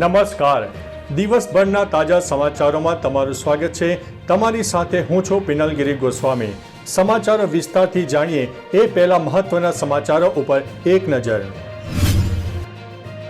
નમસ્કાર. દિવસભરના તાજા સમાચારોમાં તમારું સ્વાગત છે. તમારી સાથે હું છું પિનલગીરી ગોસ્વામી. સમાચારો વિસ્તારથી જાણીએ એ પહેલા મહત્વના સમાચારો ઉપર એક નજર.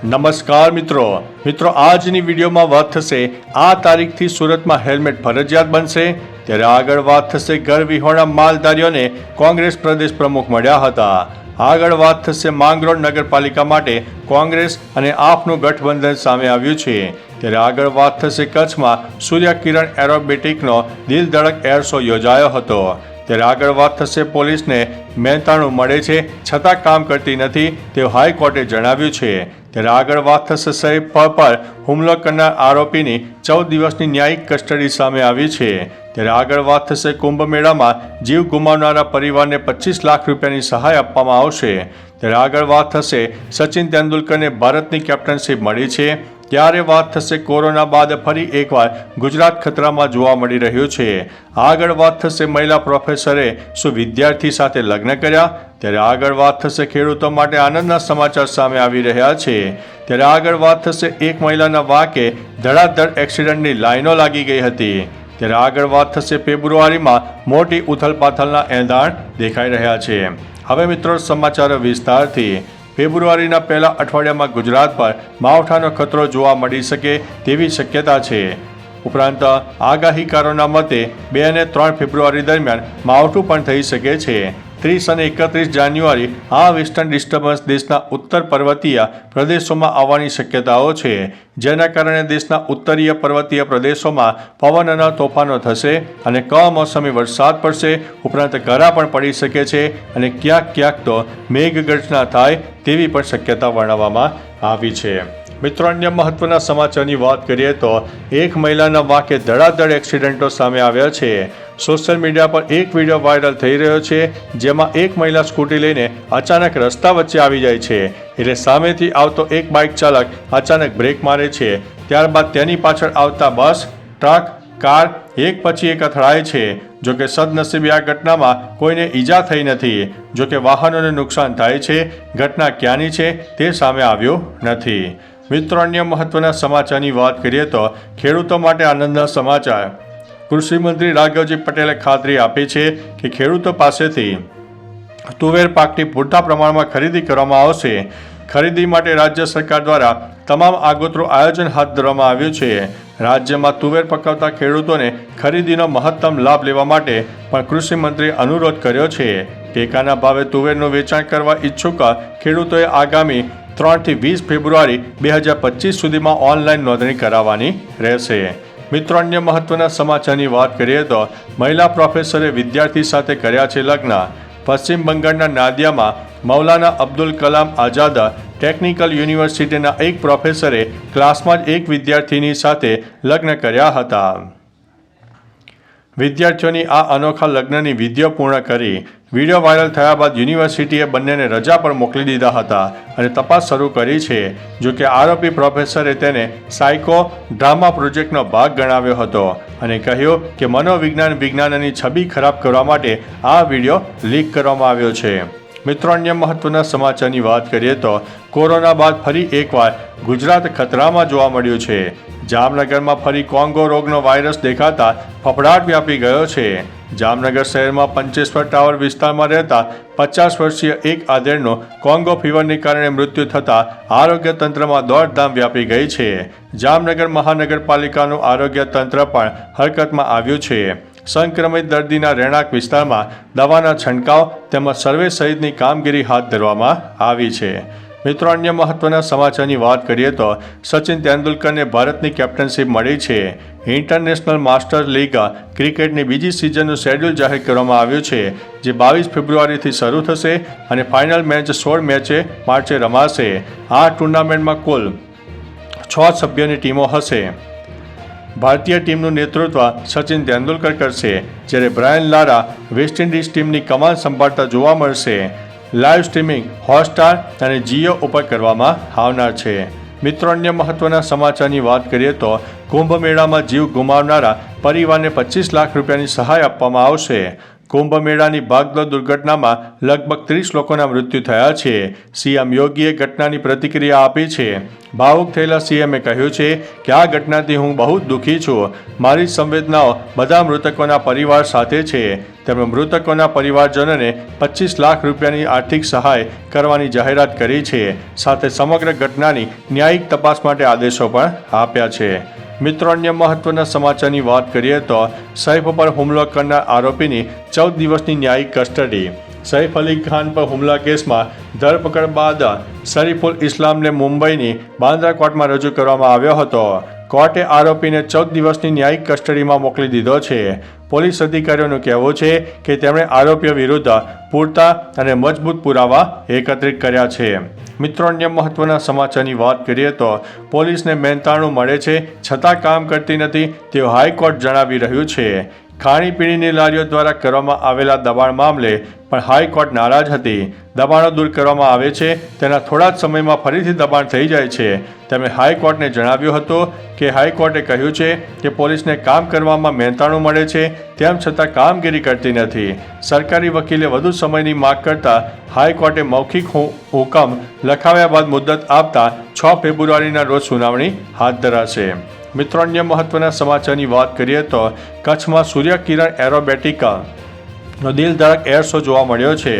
નમસ્કાર મિત્રો. મિત્રો, આજની વિડીયોમાં વાત થશે આ તારીખથી સુરતમાં હેલ્મેટ ફરજિયાત બનશે. ત્યારે આગળ વાત થશે ઘર વિહોણા માલધારીઓને કોંગ્રેસ પ્રદેશ પ્રમુખ મળ્યા હતા. આગળ વાત થશે માંગરોળ નગરપાલિકા માટે કોંગ્રેસ અને આપનું ગઠબંધન સામે આવ્યું છે. ત્યારે આગળ વાત થશે કચ્છમાં સૂર્યકિરણ એરોબેટિકનો દિલધડક એર શો યોજાયો હતો. ત્યારે આગળ વાત થશે પોલીસને. મહેનતાણું મળે છે, છતાં કામ કરતી નથી તેવું હાઈકોર્ટે જણાવ્યું છે. ત્યારે આગળ વાત થશે સૈફ પર હુમલો કરનાર આરોપીની ચૌદ દિવસની ન્યાયિક કસ્ટડી સામે આવી છે. ત્યારે આગળ વાત થશે કુંભ મેળામાં જીવ ગુમાવનારા પરિવારને પચીસ લાખ રૂપિયાની સહાય આપવામાં આવશે. ત્યારે આગળ વાત થશે સચિન તેંડુલકરને ભારતની કેપ્ટનશીપ મળી છે. ત્યારે વાત થશે કોરોના બાદ ફરી એકવાર ગુજરાત ખતરામાં જોવા મળી રહ્યું છે. આગળ વાત થશે મહિલા પ્રોફેસરે શું વિદ્યાર્થી સાથે લગ્ન કર્યા? ત્યારે આગળ વાત થશે ખેડૂતો માટે આનંદના સમાચાર સામે આવી રહ્યા છે. ત્યારે આગળ વાત થશે એક મહિલાના વાકે ધડાધડ એક્સિડન્ટની લાઈનો લાગી ગઈ હતી. ત્યારે આગળ વાત થશે ફેબ્રુઆરીમાં મોટી ઉથલપાથલના એંધાણ દેખાઈ રહ્યા છે. હવે મિત્રો સમાચારો વિસ્તારથી. ફેબ્રુઆરીના પહેલા અઠવાડિયામાં ગુજરાત પર માવઠાનો ખતરો જોવા મળી શકે તેવી શક્યતા છે. ઉપરાંત, આગાહીકારોના મતે, બે અને ત્રણ ફેબ્રુઆરી દરમિયાન માવઠું પણ થઈ શકે છે. ત્રીસ અને એકત્રીસ જાન્યુઆરી આ વેસ્ટર્ન ડિસ્ટર્બન્સ દેશના ઉત્તર પર્વતીય પ્રદેશોમાં આવવાની શક્યતાઓ છે. જેના કારણે દેશના ઉત્તરીય પર્વતીય પ્રદેશોમાં પવન અને તોફાનો થશે અને કમોસમી વરસાદ પડશે. ઉપરાંત ગરા પણ પડી શકે છે અને ક્યાંક ક્યાંક તો મેઘગર્જના થાય તેવી પણ શક્યતા વર્ણવવામાં આવી છે. મિત્રો, અન્ય મહત્વના સમાચારની વાત કરીએ તો એક મહિલાના વાંકે ધડાધડ એક્સિડન્ટો સામે આવ્યા છે. સોશિયલ મીડિયા પર એક વીડિયો વાયરલ થઈ રહ્યો છે, જેમાં એક મહિલા સ્કૂટી લઈને અચાનક રસ્તા વચ્ચે આવી જાય છે. એટલે સામેથી આવતો એક બાઇક ચાલક અચાનક બ્રેક મારે છે. ત્યારબાદ તેની પાછળ આવતા બસ, ટ્રક, કાર એક પછી એક અથડાય છે. જોકે સદનસીબે આ ઘટનામાં કોઈને ઈજા થઈ નથી. જોકે વાહનોને નુકસાન થાય છે. ઘટના ક્યાંની છે તે સામે આવ્યું નથી. મિત્રો, અન્ય મહત્વના સમાચારની વાત કરીએ તો ખેડૂતો માટે આનંદના સમાચાર. કૃષિ મંત્રી રાઘવજી પટેલે ખાતરી આપી છે કે ખેડૂતો પાસેથી તુવેર પાકની પૂરતા પ્રમાણમાં ખરીદી કરવામાં આવશે. ખરીદી માટે રાજ્ય સરકાર દ્વારા તમામ આગોતરું આયોજન હાથ ધરવામાં આવ્યું છે. રાજ્યમાં તુવેર પકવતા ખેડૂતોને ખરીદીનો મહત્તમ લાભ લેવા માટે પણ કૃષિ મંત્રીએ અનુરોધ કર્યો છે. ટેકાના ભાવે તુવેરનું વેચાણ કરવા ઈચ્છુક ખેડૂતોએ આગામી ત્રણથી વીસ ફેબ્રુઆરી બે હજાર પચીસ સુધીમાં ઓનલાઈન નોંધણી કરાવવાની રહેશે. મિત્રો, અન્ય મહત્વના સમાચારની વાત કરીએ તો મહિલા પ્રોફેસરે વિદ્યાર્થી સાથે કર્યા છે લગ્ન. પશ્ચિમ બંગાળના નાદિયામાં મૌલાના અબ્દુલ કલામ આઝાદ ટેકનિકલ યુનિવર્સિટીના એક પ્રોફેસરે ક્લાસમાં જ એક વિદ્યાર્થીની સાથે લગ્ન કર્યા હતા. વિદ્યાર્થીઓની આ અનોખા લગ્નની વિધિઓ પૂર્ણ કરી વીડિયો વાયરલ થયા બાદ યુનિવર્સિટીએ બંનેને રજા પર મોકલી દીધા હતા અને તપાસ શરૂ કરી છે, જો કે આરોપી પ્રોફેસરે તેને સાયકો ડ્રામા પ્રોજેક્ટનો ભાગ ગણાવ્યો હતો અને કહ્યું કે મનોવિજ્ઞાન વિજ્ઞાનની છબી ખરાબ કરવા માટે આ વીડિયો લીક કરવામાં આવ્યો છે. મિત્રો, અન્ય મહત્વના સમાચારની વાત કરીએ તો કોરોના બાદ ફરી એકવાર ગુજરાત ખતરામાં જોવા મળ્યું છે. જામનગરમાં ફરી કોંગો રોગનો વાયરસ દેખાતા ફફડાટ વ્યાપી ગયો છે. જામનગર શહેરમાં પંચેશ્વર ટાવર વિસ્તારમાં રહેતા પચાસ વર્ષીય એક આધેડનો કોંગો ફીવરને કારણે મૃત્યુ થતાં આરોગ્ય તંત્રમાં દોડધામ વ્યાપી ગઈ છે. જામનગર મહાનગરપાલિકાનું આરોગ્ય તંત્ર પણ હરકતમાં આવ્યું છે. સંક્રમિત દર્દીના રહેણાંક વિસ્તારમાં દવાના છંટકાવ તેમજ સર્વે સહિતની કામગીરી હાથ ધરવામાં આવી છે. મિત્રો, અન્ય મહત્વના સમાચારની વાત કરીએ તો સચિન તેંડુલકરને ભારતની કેપ્ટનશીપ મળી છે. ઇન્ટરનેશનલ માસ્ટર્સ લીગ ક્રિકેટની બીજી સિઝનનું શેડ્યુલ જાહેર કરવામાં આવ્યું છે, જે બાવીસ ફેબ્રુઆરીથી શરૂ થશે અને ફાઇનલ મેચ સોળ મેચે માર્ચે રમાશે. આ ટુર્નામેન્ટમાં કુલ છ સભ્યોની ટીમો હશે. ભારતીય ટીમનું નેતૃત્વ સચિન તેંડુલકર કરશે, જ્યારે બ્રાયન લારા વેસ્ટ ઇન્ડિઝ ટીમની કમાન સંભાળતા જોવા મળશે. લાઈવ સ્ટ્રીમિંગ, હોટસ્ટાર અને જીઓ ઉપર કરવામાં આવનાર છે. મિત્રો, અન્ય મહત્વના સમાચારની વાત કરીએ તો કુંભ મેળામાં જીવ ગુમાવનારા પરિવારને પચીસ લાખ રૂપિયાની સહાય આપવામાં આવશે. કુંભ મેળાની ભાગદોડ દુર્ઘટનામાં લગભગ ત્રીસ લોકોના મૃત્યુ થયા છે. સીએમ યોગીએ ઘટનાની પ્રતિક્રિયા આપી છે. ભાવુક થયેલા સીએમએ કહ્યું છે કે આ ઘટનાથી હું બહુ જ દુઃખી છું. મારી સંવેદનાઓ બધા મૃતકોના પરિવાર સાથે છે. તેમણે મૃતકોના પરિવારજનોને પચીસ લાખ રૂપિયાની આર્થિક સહાય કરવાની જાહેરાત કરી છે. સાથે સમગ્ર ઘટનાની ન્યાયિક તપાસ માટે આદેશો પણ આપ્યા છે. મિત્રો, અન્ય મહત્વના સમાચારની વાત કરીએ તો સૈફ પર હુમલો કરનાર આરોપીની ચૌદ દિવસની ન્યાયિક કસ્ટડી. સૈફ અલી ખાન પર હુમલા કેસમાં ધરપકડ બાદ શરીફુલ ઇસ્લામને મુંબઈની બાંદ્રા કોર્ટમાં રજૂ કરવામાં આવ્યો હતો. કોર્ટે આરોપીને ચૌદ દિવસની ન્યાયિક કસ્ટડીમાં મોકલી દીધો છે. પોલીસ અધિકારીઓનું કહેવું છે કે તેમણે આરોપીઓ વિરુદ્ધ પૂરતા અને મજબૂત પુરાવા એકત્રિત કર્યા છે. મિત્રો, અન્ય મહત્વના સમાચારની વાત કરીએ તો પોલીસને મહેનતાણું મળે છે. છતાં કામ કરતી નથી તેવું હાઈકોર્ટ જણાવી રહ્યું છે. ખાણીપીણીની લારીઓ દ્વારા કરવામાં આવેલા દબાણ મામલે પણ હાઈકોર્ટ નારાજ હતી. દબાણો દૂર કરવામાં આવે છે, તેના થોડા જ સમયમાં ફરીથી દબાણ થઈ જાય છે. તેમણે હાઈકોર્ટને જણાવ્યું હતું કે હાઈકોર્ટે કહ્યું છે કે પોલીસને કામ કરવામાં મહેનતાણું મળે છે, તેમ છતાં કામગીરી કરતી નથી. સરકારી વકીલે વધુ સમયની માગ કરતા હાઈકોર્ટે મૌખિક હુકમ લખાવ્યા બાદ મુદત આપતા છ ફેબ્રુઆરીના રોજ સુનાવણી હાથ ધરાશે. મિત્રો, અન્ય મહત્વના સમાચારની વાત કરીએ તો કચ્છમાં સૂર્યકિરણ એરોબેટિકા નો દિલધારક એર શો જોવા મળ્યો છે.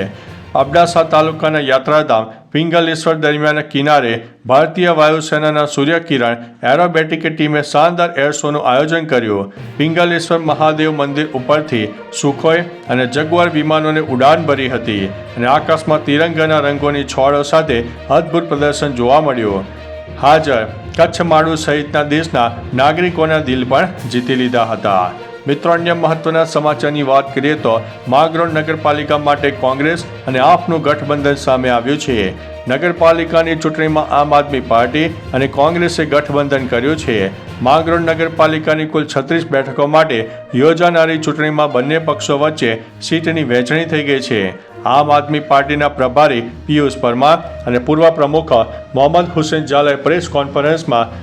અબડાસા તાલુકાના યાત્રાધામ પિંગલેશ્વર દરમિયાન કિનારે ભારતીય વાયુસેનાના સૂર્યકિરણ એરોબેટિક ટીમે શાનદાર એર શોનું આયોજન કર્યું. પિંગલેશ્વર મહાદેવ મંદિર ઉપરથી સુખોઈ અને જગવાર વિમાનોને ઉડાન ભરી હતી અને આકાશમાં તિરંગાના રંગોની છોડો સાથે અદ્ભુત પ્રદર્શન જોવા મળ્યું. હાજર કચ્છ માળુ સહિતના દેશના નાગરિકોના દિલ પણ જીતી લીધા હતા. મિત્રો, અન્ય મહત્વના સમાચારની વાત કરીએ તો માગરોળ નગરપાલિકા માટે કોંગ્રેસ અને આપનું ગઠબંધન સામે આવ્યું છે. નગરપાલિકાની ચૂંટણીમાં આમ આદમી પાર્ટી અને કોંગ્રેસે ગઠબંધન કર્યું છે. માગરોળ નગરપાલિકાની કુલ છત્રીસ બેઠકો માટે યોજાનારી ચૂંટણીમાં બંને પક્ષો વચ્ચે સીટની વહેંચણી થઈ ગઈ છે. આમ આદમી પાર્ટીના પ્રભારી પિયુષ પરમાર અને પૂર્વ પ્રમુખ મોહમ્મદ હુસેન ઝાલાએ પ્રેસ કોન્ફરન્સમાં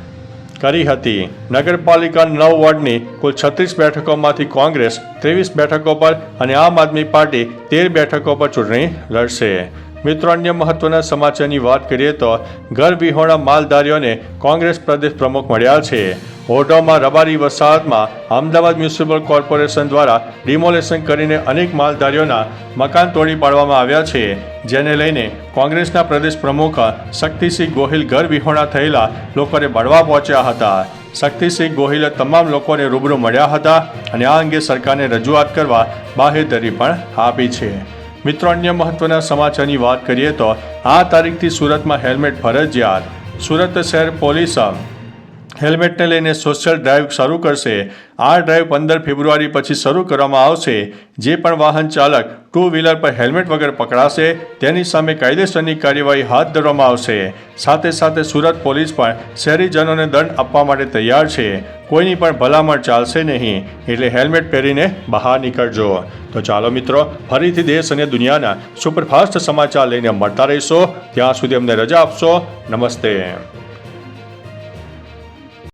કરી હતી. નગરપાલિકા નવ વોર્ડની કુલ છત્રીસ બેઠકોમાંથી કોંગ્રેસ ત્રેવીસ બેઠકો પર અને આમ આદમી પાર્ટી તેર બેઠકો પર ચૂંટણી લડશે. મિત્રો, અન્ય મહત્વના સમાચારની વાત કરીએ તો ઘર વિહોણા માલધારીઓને કોંગ્રેસ પ્રદેશ પ્રમુખ મળ્યા છે. ઓઢવમાં રબારી વસાહતમાં અમદાવાદ મ્યુનિસિપલ કોર્પોરેશન દ્વારા ડિમોલેશન કરીને અનેક માલધારીઓના મકાન તોડી પાડવામાં આવ્યા છે. જેને લઈને કોંગ્રેસના પ્રદેશ પ્રમુખ શક્તિસિંહ ગોહિલ ઘર વિહોણા થયેલા લોકોને મળવા પહોંચ્યા હતા. શક્તિસિંહ ગોહિલે તમામ લોકોને રૂબરૂ મળ્યા હતા અને આ અંગે સરકારને રજૂઆત કરવા બાહેધરી પણ આપી છે. મિત્રો, અન્ય મહત્વના સમાચારની વાત કરીએ તો આ તારીખથી સુરતમાં હેલ્મેટ ફરજિયાત. સુરત શહેર પોલીસ હેલ્મેટને લઈને સોશિયલ ડ્રાઈવ શરૂ કરશે. આ ડ્રાઈવ પંદર ફેબ્રુઆરી પછી શરૂ કરવામાં આવશે. જે પણ વાહન ચાલક ટુ વ્હીલર પર હેલ્મેટ વગર પકડાશે, તેની સામે કાયદેસરની કાર્યવાહી હાથ ધરવામાં આવશે. સાથે સાથે સુરત પોલીસ પણ શહેરીજનોને દંડ આપવા માટે તૈયાર છે. કોઈની પણ ભલામણ ચાલશે નહીં, એટલે હેલ્મેટ પહેરીને બહાર નીકળજો. તો ચાલો મિત્રો, ફરીથી દેશ અને દુનિયાના સુપરફાસ્ટ સમાચાર લઈને મળતા રહીશો. ત્યાં સુધી અમને રજા આપશો. નમસ્તે.